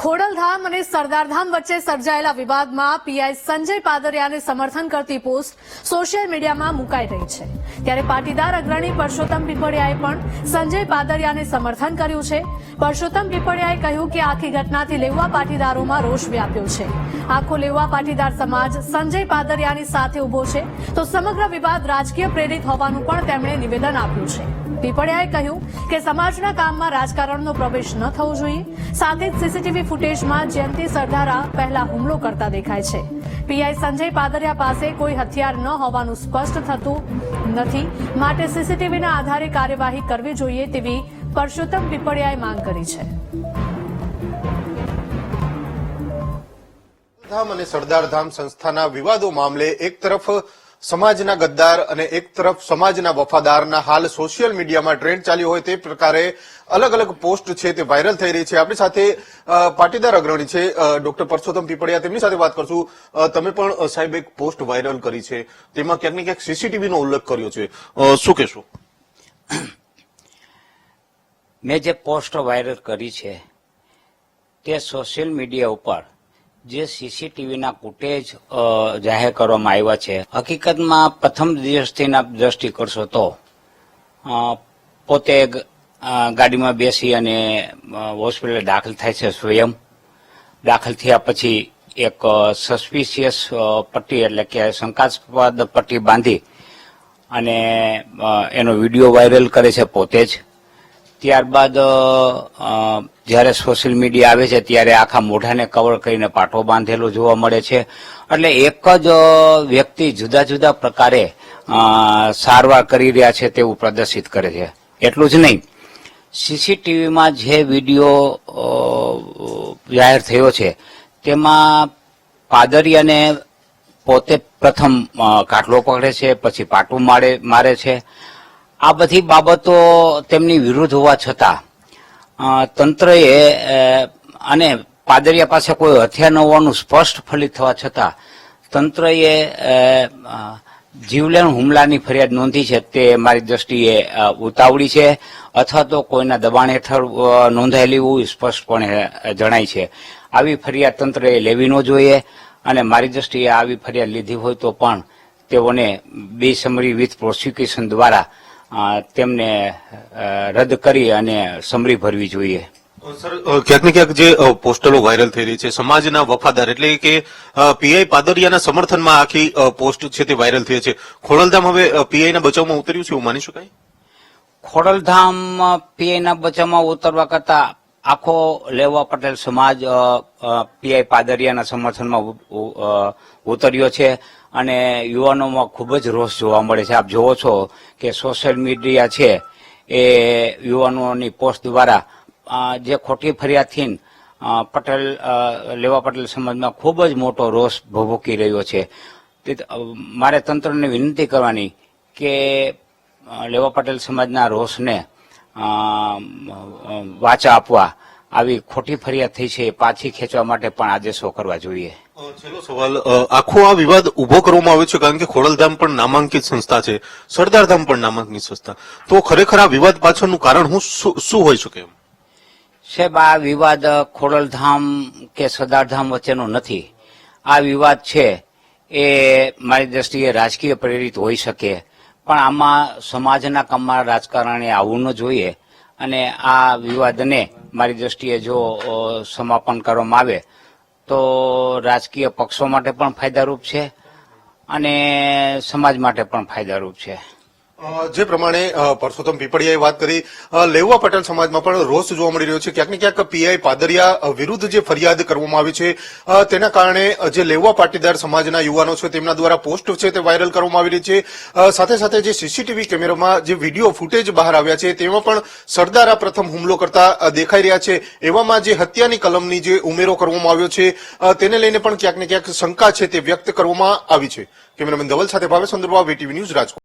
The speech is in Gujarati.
ખોડલધામ અને સરદારધામ વચ્ચે સર્જાયેલા વિવાદમાં પીઆઈ સંજય પાદરિયાને સમર્થન કરતી પોસ્ટ સોશિયલ મીડિયામાં મુકાઈ રહી છે. ત્યારે પાટીદાર અગ્રણી પરસોત્તમ પીપળિયાએ પણ સંજય પાદરિયાને સમર્થન કર્યું છે. પરસોત્તમ પીપળિયાએ કહ્યું કે આખી ઘટનાથી લેવા પાટીદારોમાં રોષ વ્યાપ્યો છે. આખો લેવા પાટીદાર સમાજ સંજય પાદરિયાની સાથે ઊભો છે તો સમગ્ર વિવાદ રાજકીય પ્રેરિત હોવાનું પણ તેમણે નિવેદન આપ્યું છે. પીપળિયાએ કહ્યું કે સમાજના કામમાં રાજકારણનો પ્રવેશ ન થવો જોઈએ. સાથે જ સીસીટીવી ફૂટેજમાં જયંતિ સરદારા પહેલા હુમલો કરતા દેખાય છે. પીઆઈ સંજય પાદરિયા પાસે કોઈ હથિયાર ન હોવાનું સ્પષ્ટ થતું નથી. માટે સીસીટીવીના આધારે કાર્યવાહી કરવી જોઈએ તેવી પરસોત્તમ પીપળિયાએ માંગ કરી છે. ધામ અને સરદાર ધામ સંસ્થાના વિવાદો મામલે એક તરફ સમાજના ગદ્દાર અને એક તરફ સમાજના વફાદારના હાલ સોશિયલ મીડિયામાં ટ્રેન્ડ ચાલ્યો હોય તે પ્રકારે અલગ અલગ પોસ્ટ છે તે વાયરલ થઈ રહી છે. આપણી સાથે પાટીદાર અગ્રણી છે ડોક્ટર પરસોત્તમ પીપળિયા. તેમની સાથે વાત કરશું. તમે પણ સાહેબ એક પોસ્ટ વાયરલ કરી છે. તેમાં ક્યાંક ને ક્યાંક સીસીટીવીનો ઉલ્લેખ કર્યો છે. શું કહેશો? મેં જે પોસ્ટ વાયરલ કરી છે, તે સોશિયલ મીડિયા ઉપર જે સીસીટીવીના ફૂટેજ જાહેર કરવામાં આવ્યા છે, હકીકતમાં પ્રથમ દિવસથીના દ્રષ્ટિ કરશો તો પોતે ગાડીમાં બેસી અને હોસ્પિટલ દાખલ થાય છે સ્વયં. દાખલ થયા પછી એક સસ્પિશિયસ પટ્ટી એટલે કે શંકાસ્પદ પટ્ટી બાંધી અને એનો વીડિયો વાયરલ કરે છે પોતે જ. ત્યારબાદ જ્યારે સોશિયલ મીડિયા આવે છે ત્યારે આખા મોઢાને કવર કરીને પાટો બાંધેલો જોવા મળે છે. એટલે એક જ વ્યક્તિ જુદા જુદા પ્રકારે સારવાર કરી રહ્યા છે તેવું પ્રદર્શિત કરે છે. એટલું જ નહીં. સીસીટીવીમાં જે વીડિયો જાહેર થયો છે, તેમાં પાદરિયાને પોતે પ્રથમ કાટલો પકડે છે, પછી પાટું મારે મારે છે. આ બધી બાબતો તેમની વિરુદ્ધ હોવા છતાં તંત્રએ અને પાદરિયા પાસે કોઈ હથિયાર ન હોવાનું સ્પષ્ટ ફલિત થવા છતાં તંત્રએ જીવલેણ હુમલાની ફરિયાદ નોંધી છે તે મારી દ્રષ્ટિએ ઉતાવળી છે અથવા તો કોઈના દબાણ હેઠળ નોંધાયેલી એવું સ્પષ્ટપણે જણાય છે. આવી ફરિયાદ તંત્રએ લેવી ન જોઈએ અને મારી દ્રષ્ટિએ આવી ફરિયાદ લીધી હોય તો પણ તેઓને બેસમરી વિથ પ્રોસિક્યુશન દ્વારા તેમને રદ કરી અને સમરી ભરવી જોઈએ. સર ક્યાંક ને ક્યાંક જે પોસ્ટરો વાયરલ થઈ રહી છે સમાજના વફાદાર એટલે કે પીઆઈ પાદરિયાના સમર્થનમાં આખી પોસ્ટ છે તે વાયરલ થઈ છે. ખોડલધામ હવે પીઆઈના બચાવમાં ઉતર્યું છે એવું માની શકાય? ખોડલધામ પીઆઈના બચાવમાં ઉતરવા કરતા આખો લેવા પટેલ સમાજ પીઆઈ પાદરિયાના સમર્થનમાં ઉતર્યો છે અને યુવાનોમાં ખૂબ જ રોષ જોવા મળે છે. આપ જોવો છો કે સોશિયલ મીડિયા છે એ યુવાનોની પોસ્ટ દ્વારા જે ખોટી ફરિયાદથી પટેલ લેવા પટેલ સમાજમાં ખૂબ જ મોટો રોષ ભભૂકી રહ્યો છે. મારે તંત્રને વિનંતી કરવાની કે લેવા પટેલ સમાજના રોષને વાચા આપવા. આવી ખોટી ફરિયાદ થઈ છે પાછી ખેંચવા માટે પણ આદેશો કરવા જોઈએ. છેલ્લો સવાલ આખો આ વિવાદ ઊભો કરવામાં આવ્યો છે કારણ કે ખોડલધામ પણ નામાંકિત સંસ્થા છે. સરદારધામ પણ નામાંકિત સંસ્થા. તો ખરેખર આ વિવાદ પાછળનું કારણ હું શું શું હોઈ શકે એમ? સાહેબ આ વિવાદ ખોડલધામ કે સરદારધામ વચ્ચેનો નથી. આ વિવાદ છે એ મારી દ્રષ્ટિએ રાજકીય પ્રેરિત હોઈ શકે. પણ આમાં સમાજના કામમાં રાજકારણે આવવું ન જોઈએ અને આ વિવાદને મારી દ્રષ્ટિએ જો સમાપન કરવામાં આવે, તો રાજકીય પક્ષો માટે પણ ફાયદારૂપ છે અને સમાજ માટે પણ ફાયદારૂપ છે. જે પ્રમાણે પરસોત્તમ પીપળિયાએ વાત કરી લેવા પટેલ સમાજમાં પણ રોષ જોવા મળી રહ્યો છે. ક્યાંક ને ક્યાંક પીઆઈ પાદરિયા વિરુદ્ધ જે ફરિયાદ કરવામાં આવી છે તેના કારણે જે લેવા પાટીદાર સમાજના યુવાનો છે, તેમના દ્વારા પોસ્ટ છે તે વાયરલ કરવામાં આવી રહી છે. સાથે સાથે જે સીસીટીવી કેમેરામાં જે વીડિયો ફૂટેજ બહાર આવ્યા છે, તેમાં પણ સરદારા પ્રથમ હુમલો કરતા દેખાઈ રહ્યા છે. એવામાં જે હત્યાની કલમની જે ઉમેરો કરવામાં આવ્યો છે તેને લઈને પણ ક્યાંક ને ક્યાંક શંકા છે તે વ્યક્ત કરવામાં આવી છે. કેમેરામેન ધવલ સાથે ભાવેશ ચંદ્રબાબુ વીટીવી ન્યૂઝ રાજકોટ.